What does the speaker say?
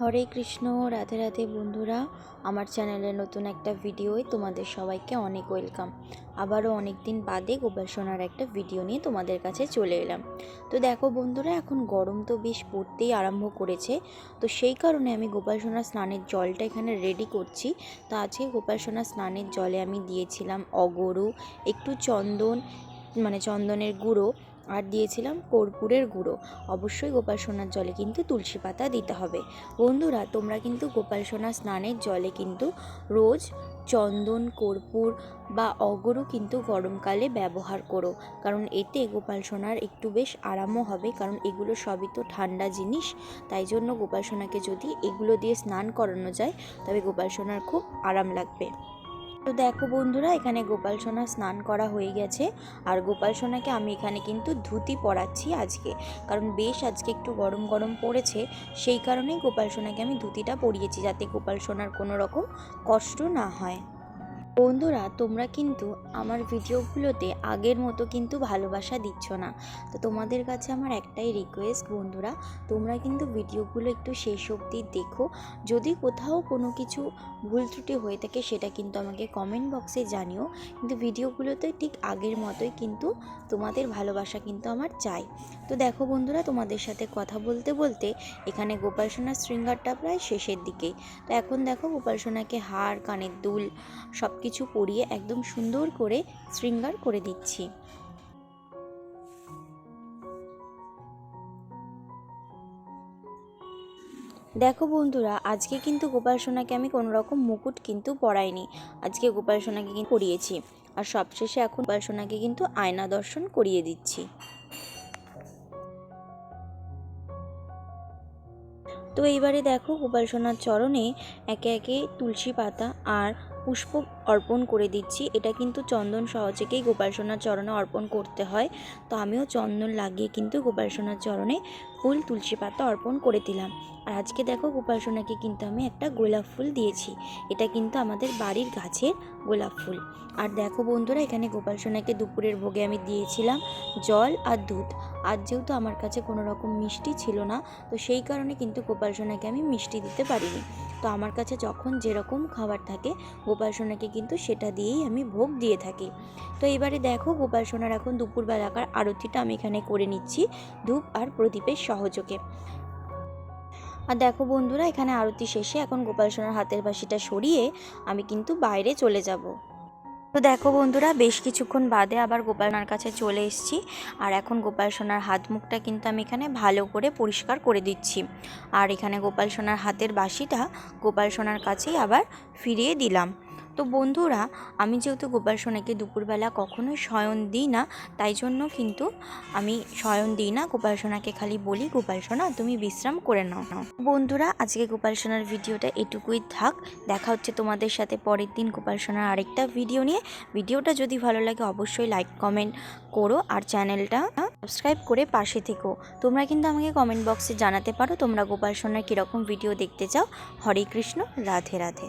হরে কৃষ্ণ, রাধে রাধে বন্ধুরা। আমার চ্যানেলে নতুন একটা ভিডিওয় তোমাদের সবাইকে অনেক ওয়েলকাম। আবারও অনেক দিন বাদে গোপাল সোনার একটা ভিডিও নিয়ে তোমাদের কাছে চলে এলাম। তো দেখো বন্ধুরা, এখন গরম তো বেশ পড়তেই আরম্ভ করেছে। তো সেই কারণে আমি গোপাল সোনার স্নানের জলটা এখানে রেডি করছি। তো আজকে গোপাল সোনার স্নানের জলে আমি দিয়েছিলাম অগরু, একটু চন্দন মানে চন্দনের গুঁড়ো। আর দিয়েছিলাম কর্পূরের গুঁড়ো। অবশ্যই গোপাল সোনার জলে কিন্তু তুলসী পাতা দিতে হবে। বন্ধুরা, তোমরা কিন্তু গোপাল সোনা স্নানের জলে কিন্তু রোজ চন্দন, কর্পূর বা অগরু কিন্তু গরমকালে ব্যবহার করো। কারণ এতে গোপাল সোনার একটু বেশ আরামও হবে, কারণ এগুলো সবই তো ঠান্ডা জিনিস। তাই জন্য গোপাল সোনাকে যদি এগুলো দিয়ে স্নান করানো যায়, তবে গোপাল সোনার খুব আরাম লাগবে। তো দেখো বন্ধুরা, এখানে গোপাল সোনা স্নান করা হয়ে গেছে। আর গোপাল সোনাকে আমি এখানে কিন্তু ধুতি পরাচ্ছি আজকে। কারণ বেশ আজকে একটু গরম গরম পড়েছে, সেই কারণেই গোপাল সোনাকে আমি ধুতিটা পরিয়েছি, যাতে গোপাল সোনার কোনো রকম কষ্ট না হয়। বন্ধুরা, তোমরা কিন্তু আমার ভিডিওগুলোতে আগের মতো কিন্তু ভালোবাসা দিচ্ছ না। তো তোমাদের কাছে আমার একটাই রিকোয়েস্ট বন্ধুরা, তোমরা কিন্তু ভিডিওগুলো একটু শেষ অবধি দেখো। যদি কোথাও কোনো কিছু ভুল ত্রুটি হয়ে থাকে, সেটা কিন্তু আমাকে কমেন্ট বক্সে জানিও। কিন্তু ভিডিওগুলোতে ঠিক আগের মতোই কিন্তু তোমাদের ভালোবাসা কিন্তু আমার চাই। তো দেখো বন্ধুরা, তোমাদের সাথে কথা বলতে বলতে এখানে গোপাল সোনার শৃঙ্গারটা প্রায় শেষের দিকেই তো এখন দেখো গোপাল সোনাকে হার, কানের দুল সব কিছু পরিয়ে একদম সুন্দর করে শৃঙ্গার করে দিচ্ছি। দেখো বন্ধুরা, আজকে কিন্তু গোপাল সোনাকে আমি কোনো রকম মুকুট কিন্তু পরাইনি। আজকে গোপাল সোনাকে কিন্তু পরিয়েছি। আর সবশেষে এখন গোপাল সোনাকে কিন্তু আয়না দর্শন করিয়ে দিচ্ছি। তো এইবারে দেখো গোপাল সোনার চরণে একে একে তুলসী পাতা আর পুষ্প অর্পণ করে দিচ্ছি। এটা কিন্তু চন্দন সহজেকেই গোপাল সোনার চরণে অর্পণ করতে হয়। তো আমিও চন্দন লাগিয়ে কিন্তু গোপাল সোনার চরণে ফুল, তুলসী পাতা অর্পণ করে দিলাম। আর আজকে দেখো গোপাল সোনাকে কিন্তু আমি একটা গোলাপ ফুল দিয়েছি। এটা কিন্তু আমাদের বাড়ির গাছের গোলাপ ফুল। আর দেখো বন্ধুরা, এখানে গোপাল সোনাকে দুপুরের ভোগে আমি দিয়েছিলাম জল আর দুধ। আর যেহেতু আমার কাছে কোনো রকম মিষ্টি ছিল না, তো সেই কারণে কিন্তু গোপাল সোনাকে আমি মিষ্টি দিতে পারিনি। তো আমার কাছে যখন যেরকম খাবার থাকে, গোপাল সোনাকে কিন্তু সেটা দিয়েই আমি ভোগ দিয়ে থাকি। তো এবারে দেখো গোপাল সোনার এখন দুপুরবেলাকার আরতিটা আমি এখানে করে নিচ্ছি ধূপ আর প্রদীপের সহযোগে। আর দেখো বন্ধুরা, এখানে আরতি শেষে এখন গোপাল সোনার হাতের বাসিটা সরিয়ে আমি কিন্তু বাইরে চলে যাব। তো দেখো বন্ধুরা, বেশ কিছুক্ষণ বাদে আবার গোপালনার কাছে চলে এসেছি। আর এখন গোপাল সোনার হাত মুখটা কিন্তু আমি এখানে ভালো করে পরিষ্কার করে দিচ্ছি। আর এখানে গোপাল সোনার হাতের বাসিটা গোপাল সোনার কাছেই আবার ফিরিয়ে দিলাম। তো বন্ধুরা, আমি যেহেতু গোপাল সোনাকে দুপুরবেলা কখনোই শয়ন দিই না, তাই জন্য কিন্তু আমি শয়ন দিই না, গোপাল সোনাকে খালি বলি, গোপাল সোনা, তুমি বিশ্রাম করে নাও নাও। বন্ধুরা, আজকে গোপাল সোনার ভিডিওটা এটুকুই থাক। দেখা হচ্ছে তোমাদের সাথে পরের দিন গোপাল সোনার আরেকটা ভিডিও নিয়ে। ভিডিওটা যদি ভালো লাগে, অবশ্যই লাইক, কমেন্ট করো আর চ্যানেলটা সাবস্ক্রাইব করে পাশে থেকো। তোমরা কিন্তু আমাকে কমেন্ট বক্সে জানাতে পারো তোমরা গোপাল সোনার কীরকম ভিডিও দেখতে চাও। হরে কৃষ্ণ, রাধে রাধে।